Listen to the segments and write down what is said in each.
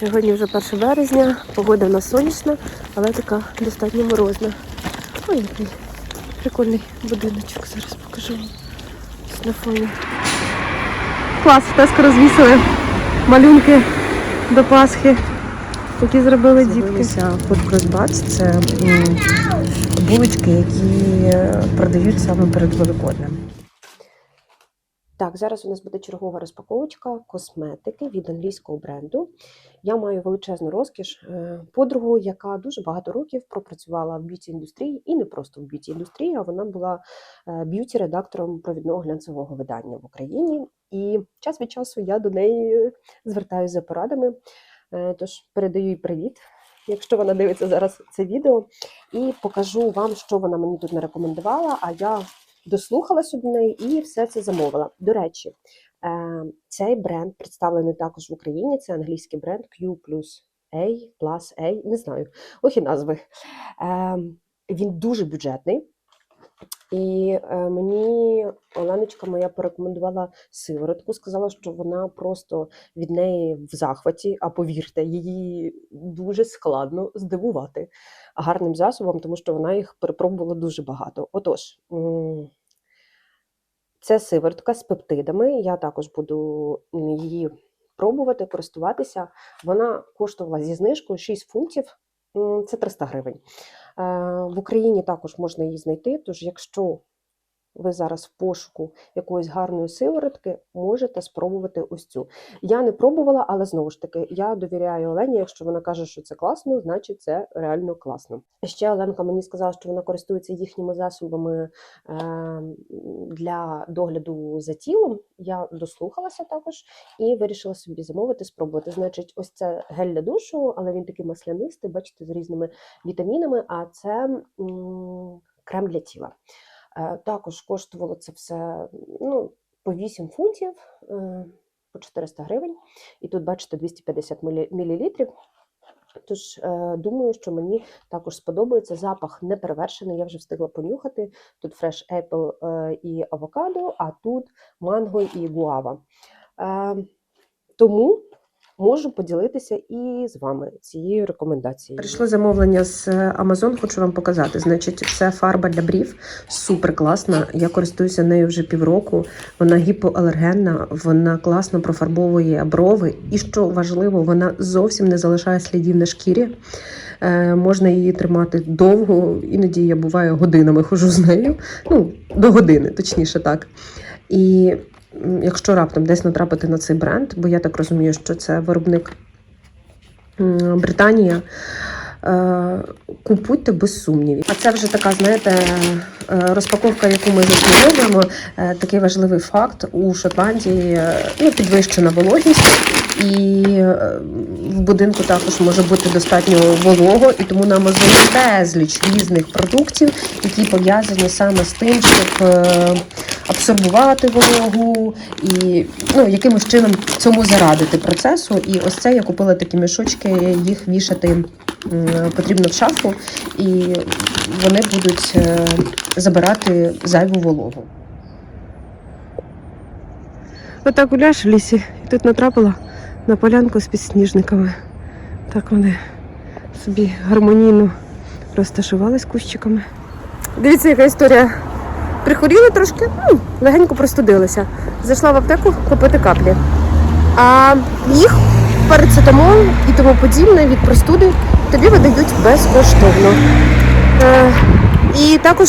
Сьогодні вже 1 березня, погода в нас сонячна, але така достатньо морозна. Ой, який прикольний будиночок. Зараз покажу вам на фоні. Клас, в Теско розвісили малюнки до Пасхи, які зробили дітки. Cross Це булочки, які е, продають саме перед Великоднем. Так, зараз у нас буде чергова розпаковочка косметики від англійського бренду. Я маю величезну розкіш е, подругу, яка дуже багато років пропрацювала в б'юті індустрії, і не просто в б'юті індустрії, а вона була б'юті редактором провідного глянцевого видання в Україні. І час від часу я до неї звертаюся за порадами. Е, Тож передаю їй привіт, якщо вона дивиться зараз це відео, і покажу вам, що вона мені тут нарекомендувала. А я дослухалася до неї і все це замовила. До речі, е, цей бренд представлений також в Україні. Це англійський бренд Q A, A, не знаю, охі назви. Е, Він дуже бюджетний. І е, мені Оленочка моя порекомендувала сиворотку, сказала, що вона просто від неї в захваті, а повірте, її дуже складно здивувати гарним засобом, тому що вона їх перепробувала дуже багато. Отож, це сиворотка з пептидами. Я також буду її пробувати, користуватися. Вона коштувала зі знижкою 6 фунтів, це 300 гривень. Е, В Україні також можна її знайти. Тож, якщо ви зараз в пошуку якоїсь гарної сиворотки, можете спробувати ось цю. Я не пробувала, але знову ж таки, я довіряю Олені. Якщо вона каже, що це класно, значить це реально класно. Ще Оленка мені сказала, що вона користується їхніми засобами е, для догляду за тілом. Я дослухалася також і вирішила собі замовити, спробувати. Значить, ось це гель для душу, але він такий маслянистий, бачите, з різними вітамінами. А це крем для тіла. Е, Також коштувало це все ну, по 8 фунтів, е, по 400 гривень. І тут, бачите, 250 мл. Тож, е, думаю, що мені також сподобається. Запах не перевершений, я вже встигла понюхати. Тут Fresh Apple і авокадо, а тут манго і гуава. Тому можу поділитися і з вами цією рекомендацією. Прийшло замовлення з Amazon, хочу вам показати. Значить, це фарба для брів, супер класна. Я користуюся нею вже півроку. Вона гіпоалергенна, вона класно профарбовує брови, і що важливо, вона зовсім не залишає слідів на шкірі. Е, можна її тримати довго, іноді я буваю годинами хожу з нею. Ну, до години, точніше так. І якщо раптом десь натрапити на цей бренд, бо я так розумію, що це виробник Британія. е, Купуйте без сумнівів. А це вже така, знаєте, е, розпаковка, яку ми засновуємо. Е, Такий важливий факт у Шотландії ну, підвищена вологість, і в будинку також може бути достатньо волого, і тому на Амазоні безліч різних продуктів, які пов'язані саме з тим, щоб абсорбувати вологу і ну, якимось чином цьому зарадити процесу. І ось це я купила такі мішочки, їх вішати потрібно в шафу, і вони будуть е, забирати зайву вологу. Отак гуляєш в лісі і тут натрапила на полянку з підсніжниками. Так вони собі гармонійно розташувались кущиками. Дивіться, яка історія. Прихворіли трошки, ну, легенько простудилися. Зайшла в аптеку купити каплі. А їх парацетамол і тому подібне від простуди тобі видають безкоштовно. Е, і також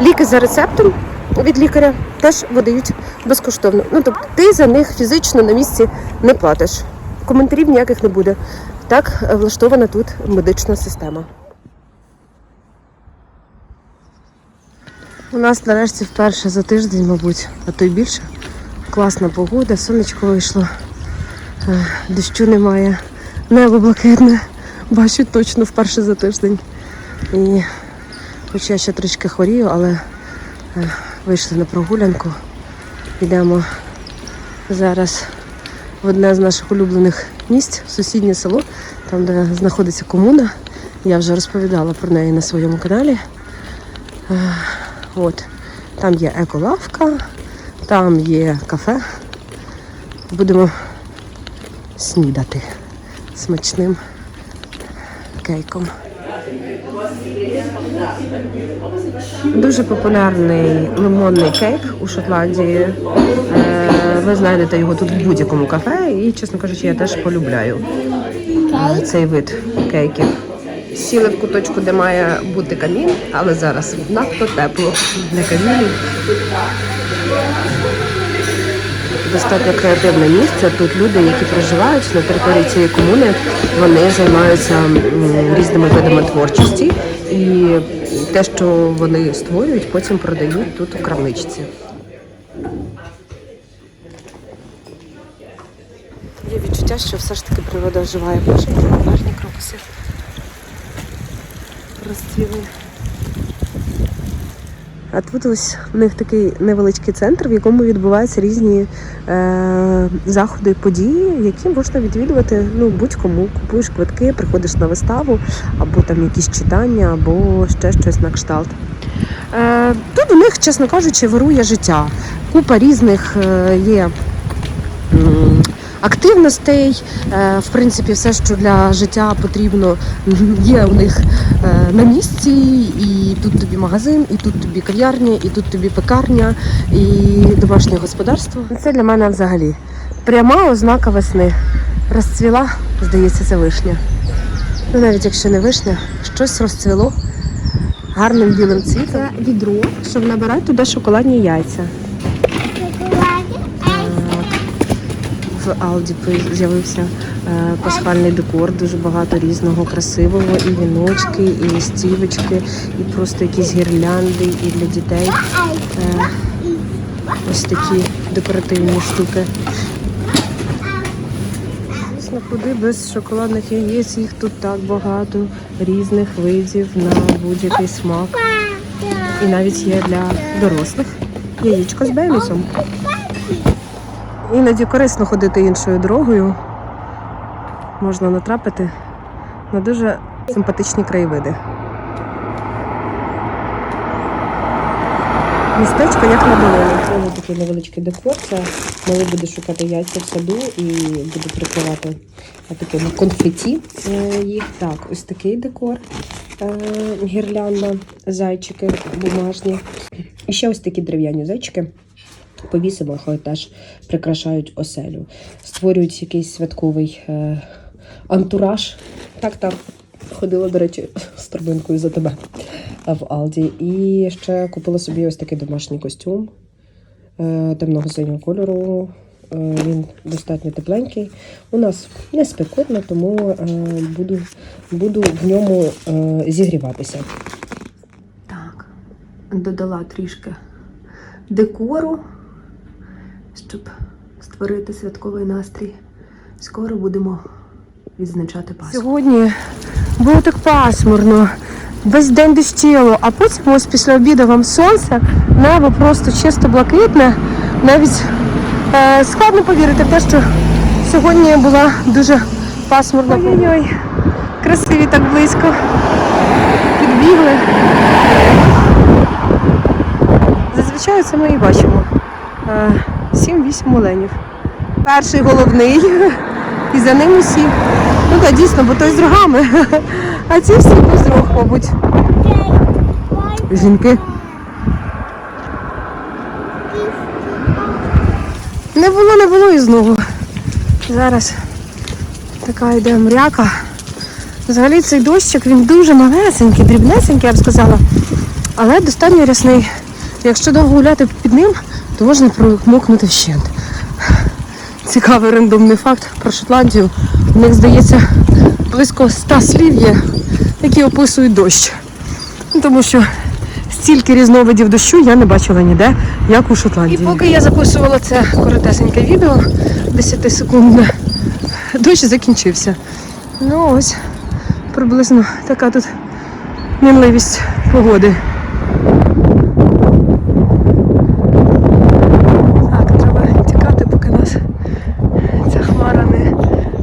ліки за рецептом від лікаря теж видають безкоштовно. Ну тобто ти за них фізично на місці не платиш. Коментарів ніяких не буде. Так влаштована тут медична система. У нас нарешті вперше за тиждень, мабуть, а то й більше. Класна погода, сонечко вийшло, е, дощу немає, небо блакитне. Бачу точно вперше за тиждень. І хоч я ще трішки хворію, але е, вийшли на прогулянку. Йдемо зараз в одне з наших улюблених місць, сусіднє село, там, де знаходиться комуна. Я вже розповідала про неї на своєму каналі. От. Там є еколавка, там є кафе. Будемо снідати. смачним кейком. Дуже популярний лимонний кейк у Шотландії. Е, Ви знайдете його тут в будь-якому кафе, і, чесно кажучи, я теж полюбляю е, цей вид кейків. Сіли в куточку, де має бути камін, але зараз надто тепло для камінів. Достатньо креативне місце. Тут люди, які проживають на території цієї комуни, вони займаються різними видами творчості, і те, що вони створюють, потім продають тут у крамничці. Є відчуття, що все ж таки природа вживає Боже, гарні крокуси. Розцвіли. А тут ось в них такий невеличкий центр, в якому відбуваються різні е, заходи, події, які можна відвідувати ну, будь-кому. Купуєш квитки, приходиш на виставу, або там якісь читання, або ще щось на кшталт. Е, тут у них, чесно кажучи, вирує життя. Купа різних е, є. Активностей, Е, в принципі, все, що для життя потрібно, є у них е, на місці. І тут тобі магазин, і тут тобі кав'ярня, і тут тобі пекарня, і домашнє господарство. Це для мене взагалі пряма ознака весни. Розцвіла, здається, це вишня. Ну, навіть якщо не вишня, щось розцвіло гарним білим цвітом. Це відро, щоб набирати туди шоколадні яйця. Алді з'явився е, пасхальний декор, дуже багато різного красивого, і віночки, і листівочки, і просто якісь гірлянди, і для дітей е, ось такі декоративні штуки. Звісно, куди без шоколадних яєць, їх тут так багато різних видів на будь-який смак. І навіть є для дорослих яєчко з бемісом. Іноді корисно ходити іншою дорогою. Можна натрапити на дуже симпатичні краєвиди. Містечко як на долині. Це такий невеличкий декор. Це малий буде шукати яйця в саду і буде прикривати такими конфеті е, їх. Так, ось такий декор. е, Гірлянда, зайчики бумажні. І ще ось такі дерев'яні зайчики повісимо, хай теж прикрашають оселю, створюють якийсь святковий е, антураж. Так, так. Ходила, до речі, з торбинкою за тебе в Алді. І ще купила собі ось такий домашній костюм е, темного синього кольору. Е, він достатньо тепленький. У нас не спекотно, тому е, буду, буду в ньому е, зігріватися. Так, додала трішки декору, щоб створити святковий настрій. Скоро будемо відзначати Пасху. Сьогодні було так пасмурно, весь день дощило, а потім ось після обіду вам сонце, небо просто чисто блакитне. Навіть е, складно повірити в те, що сьогодні була дуже пасмурна. Ой-ой-ой, красиві так близько. Підбігли. Зазвичай це ми і бачимо. Е, 7-8 оленів. Перший головний, і за ним усі. Ну так, дійсно, бо той з рогами. А ці всі без рог, мабуть. Жінки. Не було, не було і знову. Зараз така йде мряка. Взагалі цей дощик, він дуже малесенький, дрібнесенький, я б сказала, але достатньо рясний. Якщо довго гуляти під ним, то можна промокнути вщент. Цікавий рандомний факт про Шотландію. У них, здається, близько ста слів є, які описують дощ. Ну, Тому що стільки різновидів дощу я не бачила ніде, як у Шотландії. І поки я записувала це коротесеньке відео, 10 секундне, дощ закінчився. Ну ось приблизно така тут мінливість погоди. Так, треба тікати, поки нас ця хмара не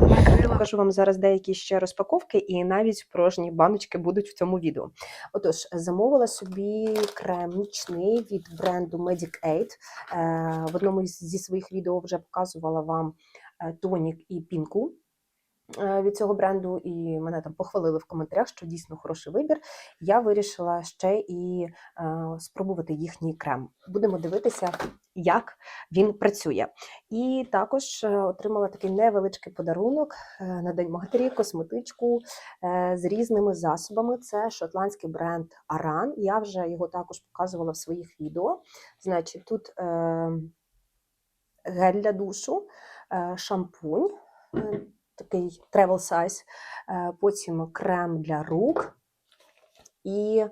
накрила. Покажу вам зараз деякі ще розпаковки, і навіть порожні баночки будуть в цьому відео. Отож, замовила собі крем нічний від бренду Medic Aid. Е, В одному зі своїх відео вже показувала вам е, тонік і пінку. Е, від цього бренду, і мене там похвалили в коментарях, що дійсно хороший вибір. Я вирішила ще і е, спробувати їхній крем. Будемо дивитися, як він працює. І також е, отримала такий невеличкий подарунок на День матері, косметичку з різними засобами. Це шотландський бренд Aran. Я вже його також показувала в своїх відео. Значить, тут гель для душу, шампунь, такий travel size, е, потім крем для рук і,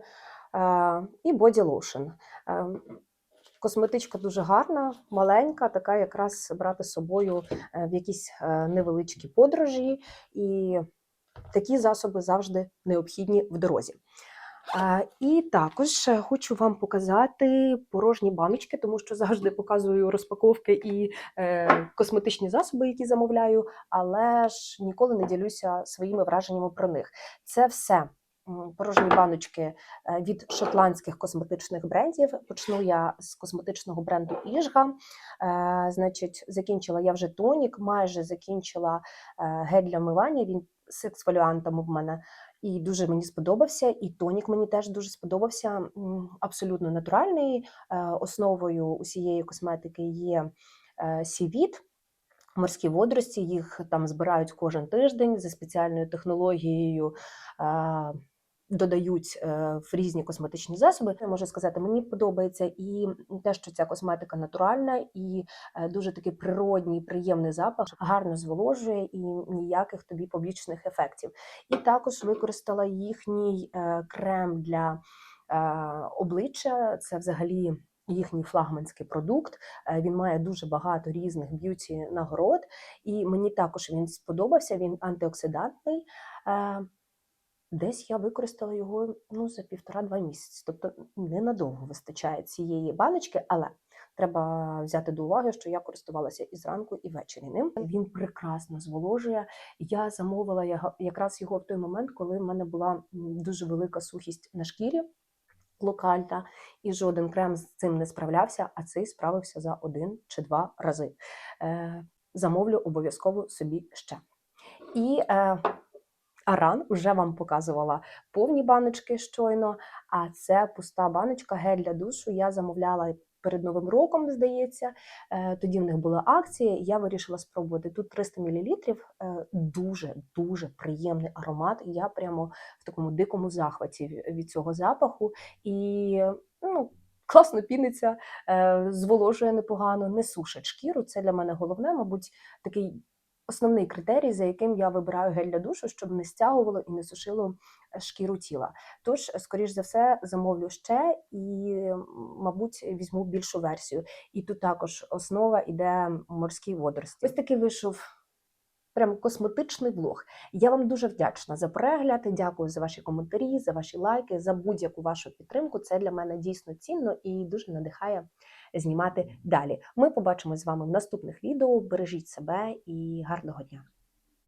е, і body lotion. Е, Косметичка дуже гарна, маленька, така якраз брати з собою в якісь невеличкі подорожі, і такі засоби завжди необхідні в дорозі. І також е, хочу вам показати порожні баночки, тому що завжди показую розпаковки і е, косметичні засоби, які замовляю, але ж ніколи не ділюся своїми враженнями про них. Це все порожні баночки е, від шотландських косметичних брендів. Почну я з косметичного бренду Іжга. Значить, закінчила я вже тонік, майже закінчила гель для мивання. Він з ексфоліантом в мене і дуже мені сподобався. І тонік мені теж дуже сподобався. Абсолютно натуральний. Е, Основою усієї косметики є е, сівіт. Морські водорості, їх там збирають кожен тиждень за спеціальною технологією. Додають е, в різні косметичні засоби. Я можу сказати, мені подобається і те, що ця косметика натуральна, і е, дуже такий природній, приємний запах, гарно зволожує і ніяких тобі побічних ефектів. І також використала їхній е, крем для обличчя. Це взагалі їхній флагманський продукт. Він має дуже багато різних б'юті нагород, і мені також він сподобався. Він антиоксидантний. Десь я використала його ну, за півтора-два місяці. Тобто ненадовго вистачає цієї баночки, але треба взяти до уваги, що я користувалася і зранку, і ввечері ним. Він прекрасно зволожує. Я замовила якраз його в той момент, коли в мене була дуже велика сухість на шкірі. Локальна, і жоден крем з цим не справлявся, а цей справився за один чи два рази. Е, замовлю обов'язково собі ще. І е, Аран вже вам показувала повні баночки щойно, а це пуста баночка гель для душу. Я замовляла перед Новим роком, здається. Е, Тоді в них була акція. і Я вирішила спробувати. Тут 300 мл. Дуже дуже приємний аромат. Я прямо в такому дикому захваті від цього запаху. І ну, класно піниться, е, зволожує непогано, не сушить шкіру. Це для мене головне, мабуть, такий основний критерій, за яким я вибираю гель для душу, щоб не стягувало і не сушило е, шкіру тіла. Тож, скоріш за все, замовлю ще і, мабуть, візьму більшу версію. І тут також основа іде морські водорості. Ось такий вийшов. Прям косметичний влог. Я вам дуже вдячна за перегляд. Дякую за ваші коментарі, за ваші лайки, за будь-яку вашу підтримку. Це для мене дійсно цінно і дуже надихає знімати далі. Ми побачимось з вами в наступних відео. Бережіть себе і гарного дня!